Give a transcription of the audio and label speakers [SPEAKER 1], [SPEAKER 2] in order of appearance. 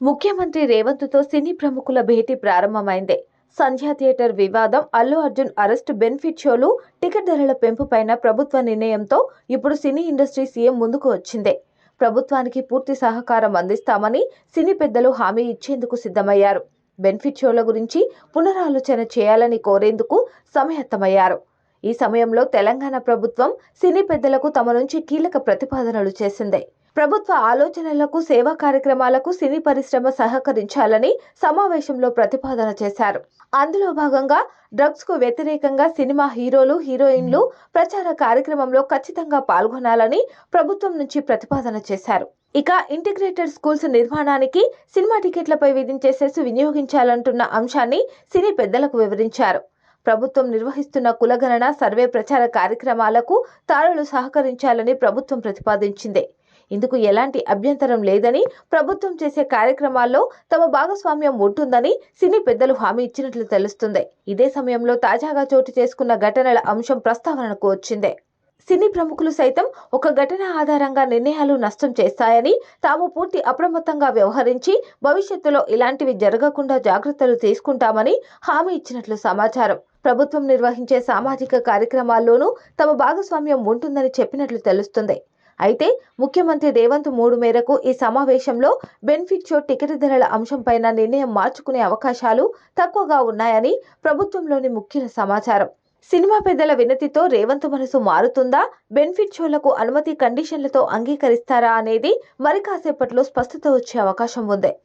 [SPEAKER 1] ముఖ్యమంత్రి రేవంత్తో సినీ ప్రముఖుల భేటీ ప్రారంభమైంది. సంధ్యా థియేటర్ వివాదం అల్లు అర్జున్ అరెస్ట్ బెనిఫిట్ షోలు టికెట్ ధరల పెంపుపైన ప్రభుత్వ నిర్ణయంతో ఇప్పుడు సినీ ఇండస్ట్రీ సీఎం ముందుకు వచ్చింది. ప్రభుత్వానికి పూర్తి సహకారం అందిస్తామని సినీ పెద్దలు హామీ ఇచ్చేందుకు సిద్ధమయ్యారు. బెనిఫిట్ షోల గురించి పునరాలోచన చేయాలని కోరేందుకు సమయత్తమయ్యారు. ఈ సమయంలో తెలంగాణ ప్రభుత్వం సినీ పెద్దలకు తమ నుంచి కీలక ప్రతిపాదనలు చేసింది. ప్రభుత్వ ఆలోచనలకు సేవా కార్యక్రమాలకు సినీ పరిశ్రమ సహకరించాలని సమావేశంలో ప్రతిపాదన చేశారు. అందులో భాగంగా డ్రగ్స్కు వ్యతిరేకంగా సినిమా హీరోలు హీరోయిన్లు ప్రచార కార్యక్రమంలో ఖచ్చితంగా పాల్గొనాలని ప్రభుత్వం నుంచి ప్రతిపాదన చేశారు. ఇక ఇంటిగ్రేటెడ్ స్కూల్స్ నిర్మాణానికి సినిమా టికెట్లపై విధించే సెస్ వినియోగించాలంటున్న అంశాన్ని సినీ పెద్దలకు వివరించారు. ప్రభుత్వం నిర్వహిస్తున్న కులగణన సర్వే ప్రచార కార్యక్రమాలకు తారలు సహకరించాలని ప్రభుత్వం ప్రతిపాదించింది. ఇందుకు ఎలాంటి అభ్యంతరం లేదని ప్రభుత్వం చేసే కార్యక్రమాల్లో తమ భాగస్వామ్యం ఉంటుందని సినీ పెద్దలు హామీ ఇచ్చినట్లు తెలుస్తుంది. ఇదే సమయంలో తాజాగా చోటు చేసుకున్న ఘటనల అంశం ప్రస్తావనకు వచ్చింది. సినీ ప్రముఖులు సైతం ఒక ఘటన ఆధారంగా నిర్ణయాలు నష్టం చేస్తాయని తాము పూర్తి అప్రమత్తంగా వ్యవహరించి భవిష్యత్తులో ఇలాంటివి జరగకుండా జాగ్రత్తలు తీసుకుంటామని హామీ ఇచ్చినట్లు సమాచారం. ప్రభుత్వం నిర్వహించే సామాజిక కార్యక్రమాల్లోనూ తమ భాగస్వామ్యం ఉంటుందని చెప్పినట్లు తెలుస్తుంది. అయితే ముఖ్యమంత్రి రేవంత్ మూడు మేరకు ఈ సమావేశంలో బెనిఫిట్ షో టికెట్ ధరల అంశంపైన నిర్ణయం మార్చుకునే అవకాశాలు తక్కువగా ఉన్నాయని ప్రభుత్వంలోని ముఖ్యుల సమాచారం. సినిమా పెద్దల వినతితో రేవంత్ మనసు మారుతుందా? బెనిఫిట్ షోలకు అనుమతి కండిషన్లతో అంగీకరిస్తారా అనేది మరి కాసేపట్లో స్పష్టత వచ్చే అవకాశం ఉంది.